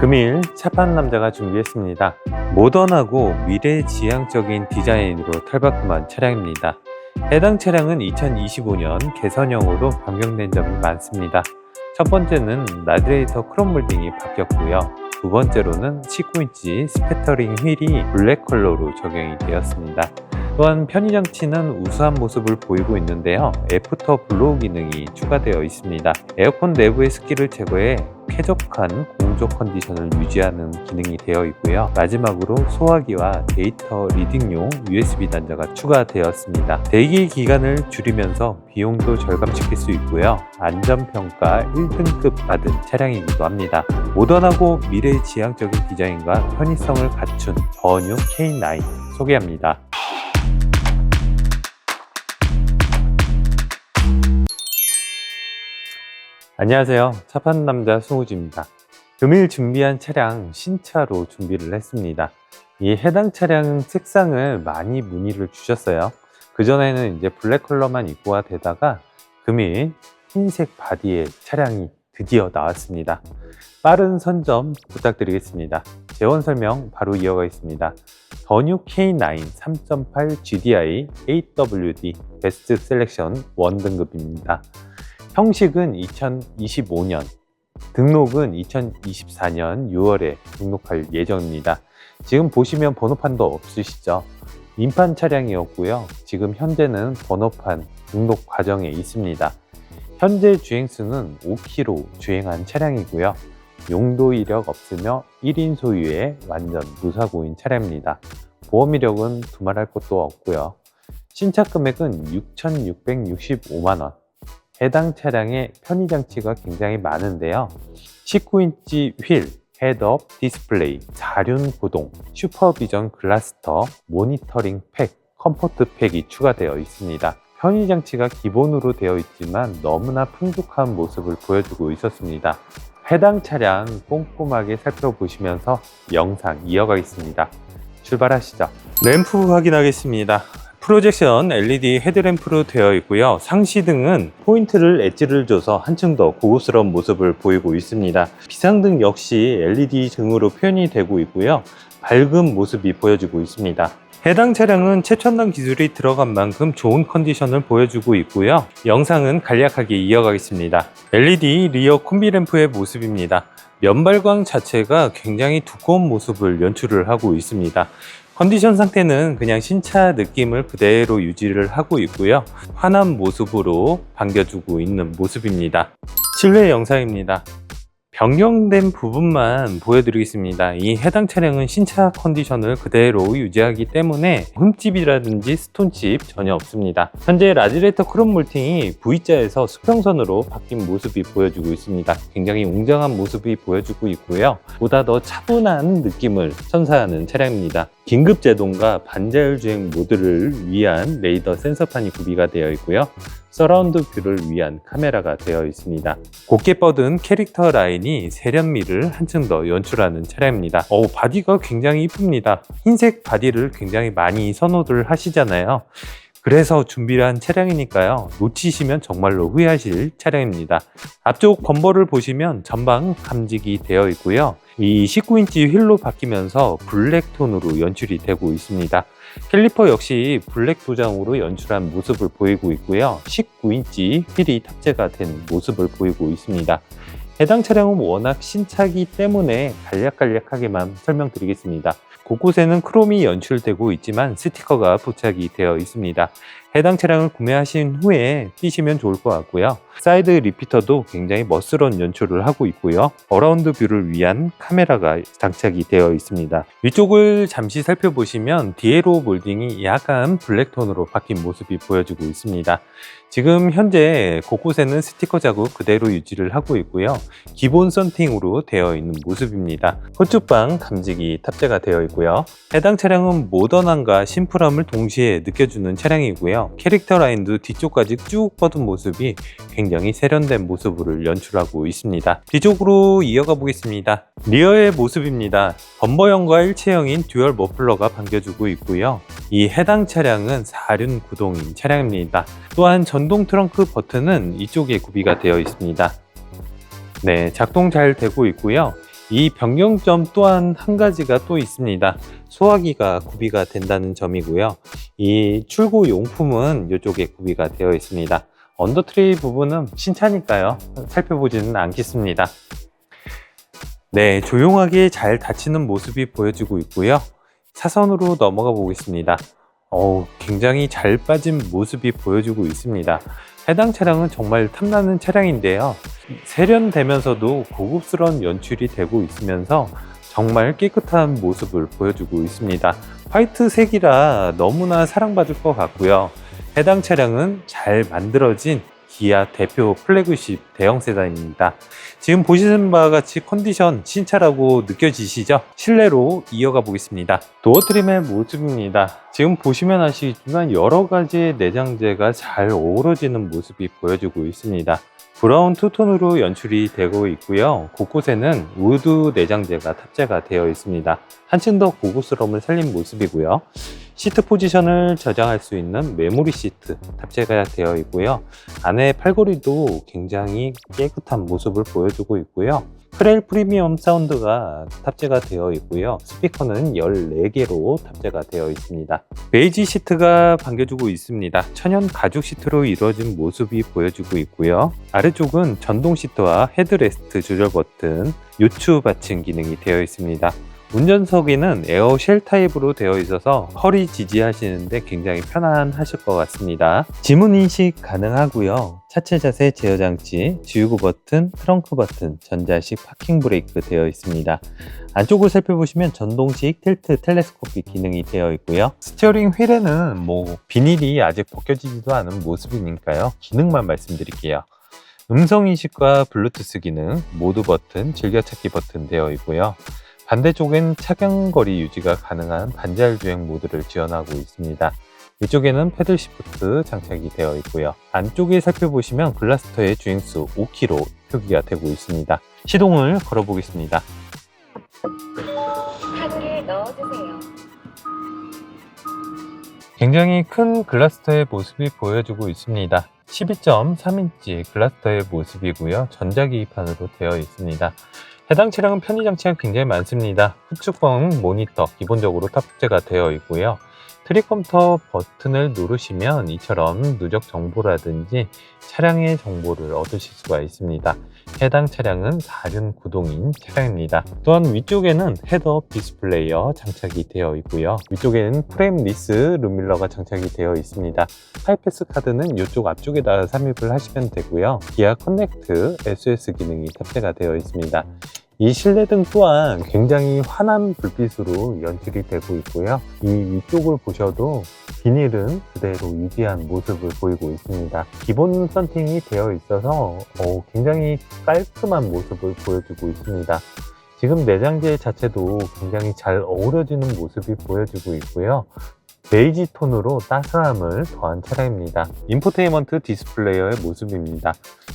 금일 차판 남자가 준비했습니다. 모던하고 미래지향적인 디자인으로 탈바꿈한 차량입니다. 해당 차량은 2025년 개선형으로 변경된 점이 많습니다. 첫 번째는 라디에이터 크롬 몰딩이 바뀌었고요. 두 번째로는 19인치 스페터링 휠이 블랙 컬러로 적용이 되었습니다. 또한 편의장치는 우수한 모습을 보이고 있는데요. 애프터 블로우 기능이 추가되어 있습니다. 에어컨 내부의 습기를 제거해 쾌적한 공조 컨디션을 유지하는 기능이 되어 있고요. 마지막으로 소화기와 데이터 리딩용 USB 단자가 추가되었습니다. 대기 기간을 줄이면서 비용도 절감시킬 수 있고요. 안전평가 1등급 받은 차량이기도 합니다. 모던하고 미래지향적인 디자인과 편의성을 갖춘 전유 K9 소개합니다. 안녕하세요. 차판 남자 송우주입니다. 금일 준비한 차량 신차로 준비를 했습니다. 이 해당 차량은 색상을 많이 문의를 주셨어요. 그전에는 이제 블랙 컬러만 입고가 되다가 금일 흰색 바디의 차량이 드디어 나왔습니다. 빠른 선점 부탁드리겠습니다. 재원 설명 바로 이어가겠습니다. 더뉴 K9 3.8 GDI 8WD 베스트 셀렉션 1등급입니다. 형식은 2025년, 등록은 2024년 6월에 등록할 예정입니다. 지금 보시면 번호판도 없으시죠? 인판 차량이었고요. 지금 현재는 번호판 등록 과정에 있습니다. 현재 주행수는 5km 주행한 차량이고요. 용도 이력 없으며 1인 소유의 완전 무사고인 차량입니다. 보험 이력은 두말할 것도 없고요. 신차 금액은 6,665만 원. 해당 차량의 편의 장치가 굉장히 많은데요. 19인치 휠, 헤드업 디스플레이, 사륜 구동, 슈퍼비전 글라스터, 모니터링 팩, 컴포트 팩이 추가되어 있습니다. 편의 장치가 기본으로 되어 있지만 너무나 풍족한 모습을 보여주고 있었습니다. 해당 차량 꼼꼼하게 살펴보시면서 영상 이어가겠습니다. 출발하시죠. 램프 확인하겠습니다. 프로젝션 LED 헤드램프로 되어 있고요. 상시등은 포인트를 엣지를 줘서 한층 더 고급스러운 모습을 보이고 있습니다. 비상등 역시 LED 등으로 표현이 되고 있고요. 밝은 모습이 보여지고 있습니다. 해당 차량은 최첨단 기술이 들어간 만큼 좋은 컨디션을 보여주고 있고요. 영상은 간략하게 이어가겠습니다. LED 리어 콤비램프의 모습입니다. 면발광 자체가 굉장히 두꺼운 모습을 연출을 하고 있습니다. 컨디션 상태는 그냥 신차 느낌을 그대로 유지를 하고 있고요. 환한 모습으로 반겨주고 있는 모습입니다. 실내 영상입니다. 변경된 부분만 보여드리겠습니다. 이 해당 차량은 신차 컨디션을 그대로 유지하기 때문에 흠집이라든지 스톤칩 전혀 없습니다. 현재 라지레이터 크롬 몰팅이 V자에서 수평선으로 바뀐 모습이 보여주고 있습니다. 굉장히 웅장한 모습이 보여주고 있고요. 보다 더 차분한 느낌을 선사하는 차량입니다. 긴급 제동과 반자율 주행 모드를 위한 레이더 센서판이 구비가 되어 있고요. 서라운드 뷰를 위한 카메라가 되어 있습니다. 곱게 뻗은 캐릭터 라인이 세련미를 한층 더 연출하는 차량입니다. 어 바디가 굉장히 이쁩니다. 흰색 바디를 굉장히 많이 선호를 하시잖아요. 그래서 준비를 한 차량이니까요. 놓치시면 정말로 후회하실 차량입니다. 앞쪽 범버를 보시면 전방 감직이 되어 있고요. 이 19인치 휠로 바뀌면서 블랙 톤으로 연출이 되고 있습니다. 캘리퍼 역시 블랙 도장으로 연출한 모습을 보이고 있고요. 19인치 휠이 탑재가 된 모습을 보이고 있습니다. 해당 차량은 워낙 신차기 때문에 간략간략하게만 설명드리겠습니다. 곳곳에는 크롬이 연출되고 있지만 스티커가 부착이 되어 있습니다. 해당 차량을 구매하신 후에 끼시면 좋을 것 같고요. 사이드 리피터도 굉장히 멋스러운 연출을 하고 있고요. 어라운드 뷰를 위한 카메라가 장착이 되어 있습니다. 위쪽을 잠시 살펴보시면 디에로 몰딩이 약간 블랙톤으로 바뀐 모습이 보여지고 있습니다. 지금 현재 곳곳에는 스티커 자국 그대로 유지를 하고 있고요. 기본 썬팅으로 되어 있는 모습입니다. 후측방 감직이 탑재가 되어 있고요. 해당 차량은 모던함과 심플함을 동시에 느껴주는 차량이고요. 캐릭터 라인도 뒤쪽까지 쭉 뻗은 모습이 굉장히 세련된 모습을 연출하고 있습니다. 뒤쪽으로 이어가 보겠습니다. 리어의 모습입니다. 범버형과 일체형인 듀얼 머플러가 반겨주고 있고요. 이 해당 차량은 4륜 구동인 차량입니다. 또한 전동 트렁크 버튼은 이쪽에 구비가 되어 있습니다. 네, 작동 잘 되고 있고요. 이 변경점 또한 한 가지가 또 있습니다. 소화기가 구비가 된다는 점이고요. 이 출고 용품은 이쪽에 구비가 되어 있습니다. 언더트레이 부분은 신차니까요. 살펴보지는 않겠습니다. 네, 조용하게 잘 닫히는 모습이 보여지고 있고요. 사선으로 넘어가 보겠습니다. 어우, 굉장히 잘 빠진 모습이 보여지고 있습니다. 해당 차량은 정말 탐나는 차량인데요. 세련되면서도 고급스러운 연출이 되고 있으면서 정말 깨끗한 모습을 보여주고 있습니다. 화이트색이라 너무나 사랑받을 것 같고요. 해당 차량은 잘 만들어진 기아 대표 플래그십 대형 세단입니다. 지금 보시는 바와 같이 컨디션 신차라고 느껴지시죠? 실내로 이어가 보겠습니다. 도어 트림의 모습입니다. 지금 보시면 아시겠지만 여러 가지의 내장재가 잘 어우러지는 모습이 보여지고 있습니다. 브라운 투톤으로 연출이 되고 있고요. 곳곳에는 우드 내장재가 탑재가 되어 있습니다. 한층 더 고급스러움을 살린 모습이고요. 시트 포지션을 저장할 수 있는 메모리 시트 탑재가 되어 있고요. 안에 팔걸이도 굉장히 깨끗한 모습을 보여주고 있고요. 프렐 프리미엄 사운드가 탑재가 되어 있고요. 스피커는 14개로 탑재가 되어 있습니다. 베이지 시트가 반겨주고 있습니다. 천연 가죽 시트로 이루어진 모습이 보여주고 있고요. 아래쪽은 전동 시트와 헤드레스트 조절 버튼, 요추 받침 기능이 되어 있습니다. 운전석에는 에어 쉘 타입으로 되어 있어서 허리 지지하시는데 굉장히 편안하실 것 같습니다. 지문 인식 가능하고요. 차체 자세 제어 장치, 지우고 버튼, 트렁크 버튼, 전자식 파킹 브레이크 되어 있습니다. 안쪽을 살펴보시면 전동식 틸트 텔레스코픽 기능이 되어 있고요. 스티어링 휠에는 뭐 비닐이 아직 벗겨지지도 않은 모습이니까요. 기능만 말씀드릴게요. 음성 인식과 블루투스 기능, 모드 버튼, 즐겨찾기 버튼 되어 있고요. 반대쪽엔 착용거리 유지가 가능한 반자율 주행 모드를 지원하고 있습니다. 이쪽에는 패들 시프트 장착이 되어 있고요. 안쪽에 살펴보시면 글라스터의 주행수 5km 표기가 되고 있습니다. 시동을 걸어보겠습니다. 카드를 넣어주세요. 굉장히 큰 글라스터의 모습이 보여주고 있습니다. 12.3인치 글라스터의 모습이고요. 전자기판으로 되어 있습니다. 해당 차량은 편의 장치가 굉장히 많습니다. 후측방 모니터 기본적으로 탑재가 되어 있고요. 트리컴터 버튼을 누르시면 이처럼 누적 정보라든지 차량의 정보를 얻으실 수가 있습니다. 해당 차량은 4륜 구동인 차량입니다. 또한 위쪽에는 헤드업 디스플레이어 장착이 되어 있고요. 위쪽에는 프레임 리스 룸밀러가 장착이 되어 있습니다. 하이패스 카드는 이쪽 앞쪽에다 삽입을 하시면 되고요. 기아 커넥트 SOS 기능이 탑재가 되어 있습니다. 이 실내등 또한 굉장히 환한 불빛으로 연출이 되고 있고요. 이 위쪽을 보셔도 비닐은 그대로 유지한 모습을 보이고 있습니다. 기본 썬팅이 되어 있어서 어, 굉장히 깔끔한 모습을 보여주고 있습니다. 지금 내장재 자체도 굉장히 잘 어우러지는 모습이 보여지고 있고요. 베이지 톤으로 따스함을 더한 차량입니다. 인포테인먼트 디스플레이어의 모습입니다.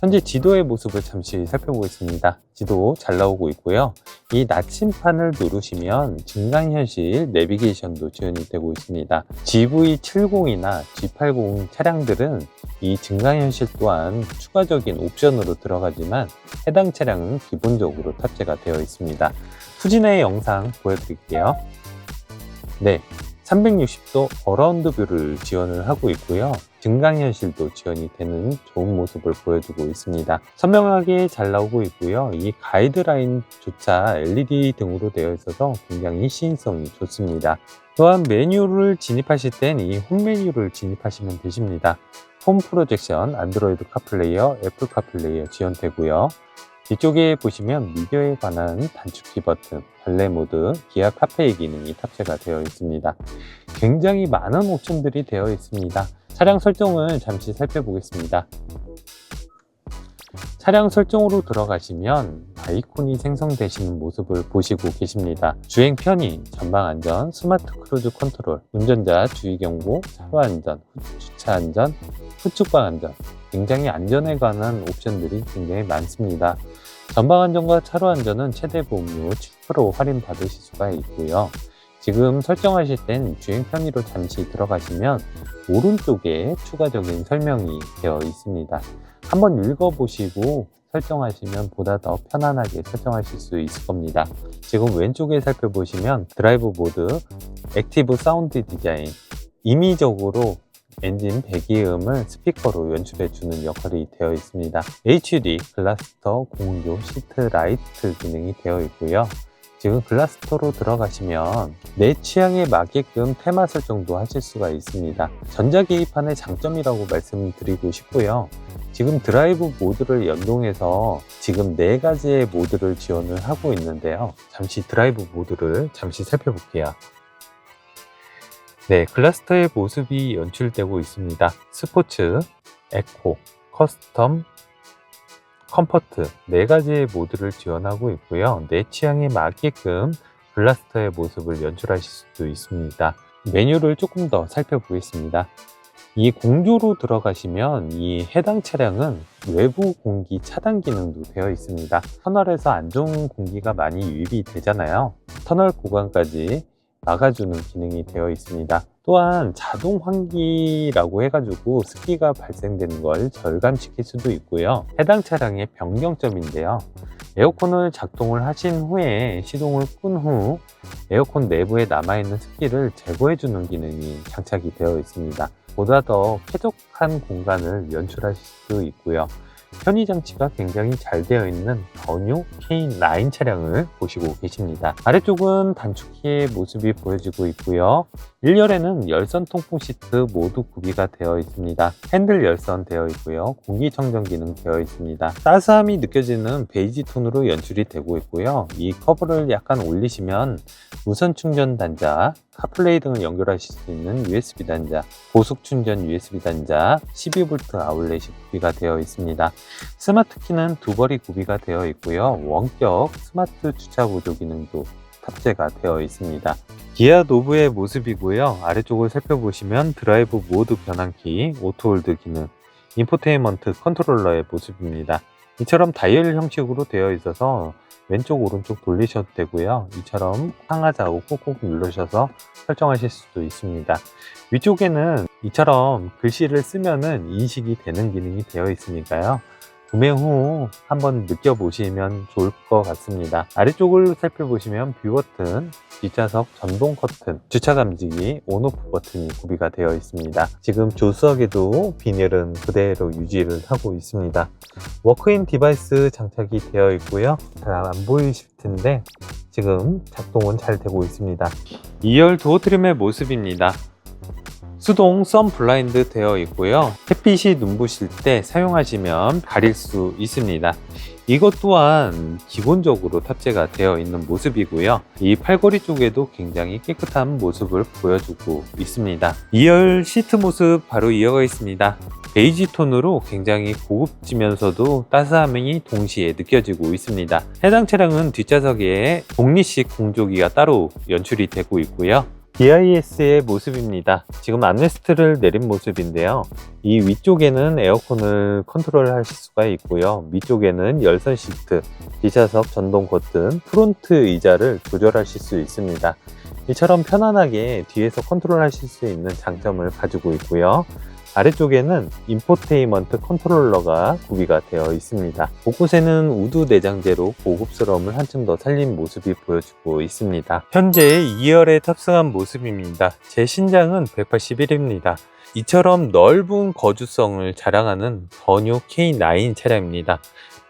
현재 지도의 모습을 잠시 살펴보겠습니다. 지도 잘 나오고 있고요. 이 나침판을 누르시면 증강현실 내비게이션도 지원이 되고 있습니다. GV70이나 G80 차량들은 이 증강현실 또한 추가적인 옵션으로 들어가지만 해당 차량은 기본적으로 탑재가 되어 있습니다. 후진의 영상 보여드릴게요. 네, 360도 어라운드 뷰를 지원을 하고 있고요. 증강현실도 지원이 되는 좋은 모습을 보여주고 있습니다. 선명하게 잘 나오고 있고요. 이 가이드라인조차 LED 등으로 되어 있어서 굉장히 시인성이 좋습니다. 또한 메뉴를 진입하실 땐 이 홈 메뉴를 진입하시면 되십니다. 홈 프로젝션, 안드로이드 카플레이어, 애플 카플레이어 지원되고요. 뒤쪽에 보시면 미디어에 관한 단축키 버튼, 발레 모드, 기아 카페의 기능이 탑재가 되어 있습니다. 굉장히 많은 옵션들이 되어 있습니다. 차량 설정을 잠시 살펴보겠습니다. 차량 설정으로 들어가시면 아이콘이 생성되시는 모습을 보시고 계십니다. 주행 편의, 전방 안전, 스마트 크루즈 컨트롤, 운전자 주의 경고, 차로 안전, 주차 안전, 후측방 안전, 굉장히 안전에 관한 옵션들이 굉장히 많습니다. 전방 안전과 차로 안전은 최대 보험료 7% 할인 받으실 수가 있고요. 지금 설정하실 땐 주행 편의로 잠시 들어가시면 오른쪽에 추가적인 설명이 되어 있습니다. 한번 읽어보시고 설정하시면 보다 더 편안하게 설정하실 수 있을 겁니다. 지금 왼쪽에 살펴보시면 드라이브 모드, 액티브 사운드 디자인, 임의적으로 엔진 배기음을 스피커로 연출해 주는 역할이 되어 있습니다. HD 글라스터 공조 시트 라이트 기능이 되어 있고요. 지금 글라스터로 들어가시면 내 취향에 맞게끔 테마 설정도 하실 수가 있습니다. 전자계기판의 장점이라고 말씀드리고 싶고요. 지금 드라이브 모드를 연동해서 지금 네 가지의 모드를 지원을 하고 있는데요. 잠시 드라이브 모드를 잠시 살펴볼게요. 네, 클러스터의 모습이 연출되고 있습니다. 스포츠, 에코, 커스텀, 컴포트 네 가지의 모드를 지원하고 있고요. 내 취향에 맞게끔 블라스터의 모습을 연출하실 수도 있습니다. 메뉴를 조금 더 살펴보겠습니다. 이 공조로 들어가시면 이 해당 차량은 외부 공기 차단 기능도 되어 있습니다. 터널에서 안 좋은 공기가 많이 유입이 되잖아요. 터널 구간까지 막아주는 기능이 되어 있습니다. 또한 자동 환기라고 해가지고 습기가 발생되는 걸 절감시킬 수도 있고요. 해당 차량의 변경점인데요. 에어컨을 작동을 하신 후에 시동을 끈 후 에어컨 내부에 남아있는 습기를 제거해주는 기능이 장착이 되어 있습니다. 보다 더 쾌적한 공간을 연출하실 수 있고요. 편의 장치가 굉장히 잘 되어 있는 더뉴 K9 차량을 보시고 계십니다. 아래쪽은 단축키의 모습이 보여지고 있고요. 1열에는 열선 통풍 시트 모두 구비가 되어 있습니다. 핸들 열선 되어 있고요. 공기청정 기능 되어 있습니다. 따스함이 느껴지는 베이지 톤으로 연출이 되고 있고요. 이 커브를 약간 올리시면 무선 충전 단자, 카플레이 등을 연결하실 수 있는 USB 단자, 고속 충전 USB 단자, 12V 아울렛이 구비가 되어 있습니다. 스마트 키는 두 벌이 구비가 되어 있고요. 원격 스마트 주차 보조 기능도 탑재가 되어 있습니다. 기아 노브의 모습이고요. 아래쪽을 살펴보시면 드라이브 모드 변환키, 오토홀드 기능, 인포테인먼트 컨트롤러의 모습입니다. 이처럼 다이얼 형식으로 되어 있어서 왼쪽 오른쪽 돌리셔도 되고요. 이처럼 상하 좌우 꾹꾹 누르셔서 설정하실 수도 있습니다. 위쪽에는 이처럼 글씨를 쓰면은 인식이 되는 기능이 되어 있으니까요. 구매 후 한번 느껴보시면 좋을 것 같습니다. 아래쪽을 살펴보시면 뷰 버튼, 뒷좌석 전동 커튼, 주차 감지기, 온오프 버튼이 구비가 되어 있습니다. 지금 조수석에도 비닐은 그대로 유지를 하고 있습니다. 워크인 디바이스 장착이 되어 있고요. 잘 안 보이실 텐데 지금 작동은 잘 되고 있습니다. 2열 도어 트림의 모습입니다. 수동 썬 블라인드 되어 있고요. 햇빛이 눈부실 때 사용하시면 가릴 수 있습니다. 이것 또한 기본적으로 탑재가 되어 있는 모습이고요. 이 팔걸이 쪽에도 굉장히 깨끗한 모습을 보여주고 있습니다. 2열 시트 모습 바로 이어가겠습니다. 베이지 톤으로 굉장히 고급지면서도 따스함이 동시에 느껴지고 있습니다. 해당 차량은 뒷좌석에 독립식 공조기가 따로 연출이 되고 있고요. DIS의 모습입니다. 지금 암레스트를 내린 모습인데요. 이 위쪽에는 에어컨을 컨트롤 하실 수가 있고요. 밑쪽에는 열선 시트, 뒷좌석 전동 버튼, 프론트 의자를 조절하실 수 있습니다. 이처럼 편안하게 뒤에서 컨트롤 하실 수 있는 장점을 가지고 있고요. 아래쪽에는 인포테인먼트 컨트롤러가 구비가 되어 있습니다. 곳곳에는 우드 내장재로 고급스러움을 한층 더 살린 모습이 보여지고 있습니다. 현재 2열에 탑승한 모습입니다. 제 신장은 181입니다. 이처럼 넓은 거주성을 자랑하는 더뉴 K9 차량입니다.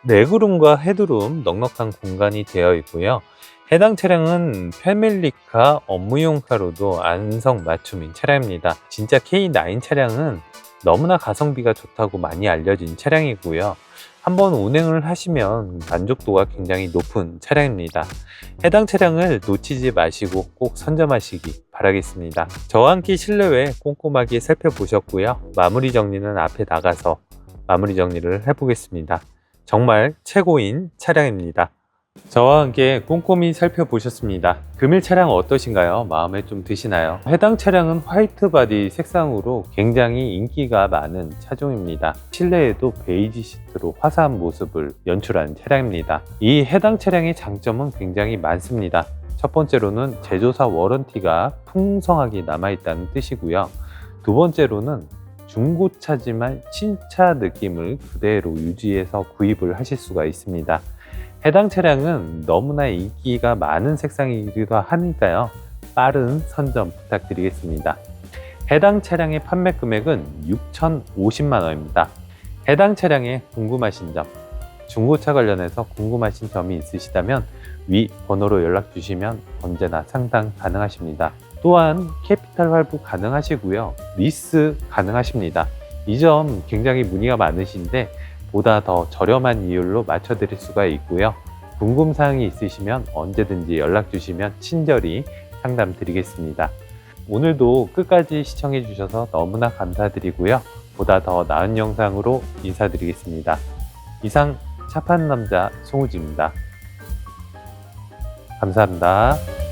레그룸과 헤드룸 넉넉한 공간이 되어 있고요. 해당 차량은 패밀리카 업무용 카로도 안성 맞춤인 차량입니다. 진짜 K9 차량은 너무나 가성비가 좋다고 많이 알려진 차량이고요. 한번 운행을 하시면 만족도가 굉장히 높은 차량입니다. 해당 차량을 놓치지 마시고 꼭 선점하시기 바라겠습니다. 저와 함께 실내외 꼼꼼하게 살펴보셨고요. 마무리 정리는 앞에 나가서 마무리 정리를 해보겠습니다. 정말 최고인 차량입니다. 저와 함께 꼼꼼히 살펴보셨습니다. 금일 차량 어떠신가요? 마음에 좀 드시나요? 해당 차량은 화이트 바디 색상으로 굉장히 인기가 많은 차종입니다. 실내에도 베이지 시트로 화사한 모습을 연출한 차량입니다. 이 해당 차량의 장점은 굉장히 많습니다. 첫 번째로는 제조사 워런티가 풍성하게 남아있다는 뜻이고요. 두 번째로는 중고차지만 신차 느낌을 그대로 유지해서 구입을 하실 수가 있습니다. 해당 차량은 너무나 인기가 많은 색상이기도 하니까요. 빠른 선점 부탁드리겠습니다. 해당 차량의 판매 금액은 6,050만 원입니다. 해당 차량에 궁금하신 점, 중고차 관련해서 궁금하신 점이 있으시다면 위 번호로 연락 주시면 언제나 상담 가능하십니다. 또한 캐피탈 할부 가능하시고요. 리스 가능하십니다. 이 점 굉장히 문의가 많으신데 보다 더 저렴한 이율로 맞춰드릴 수가 있고요. 궁금사항이 있으시면 언제든지 연락 주시면 친절히 상담 드리겠습니다. 오늘도 끝까지 시청해 주셔서 너무나 감사드리고요. 보다 더 나은 영상으로 인사드리겠습니다. 이상 차 파는 남자 송우지입니다. 감사합니다.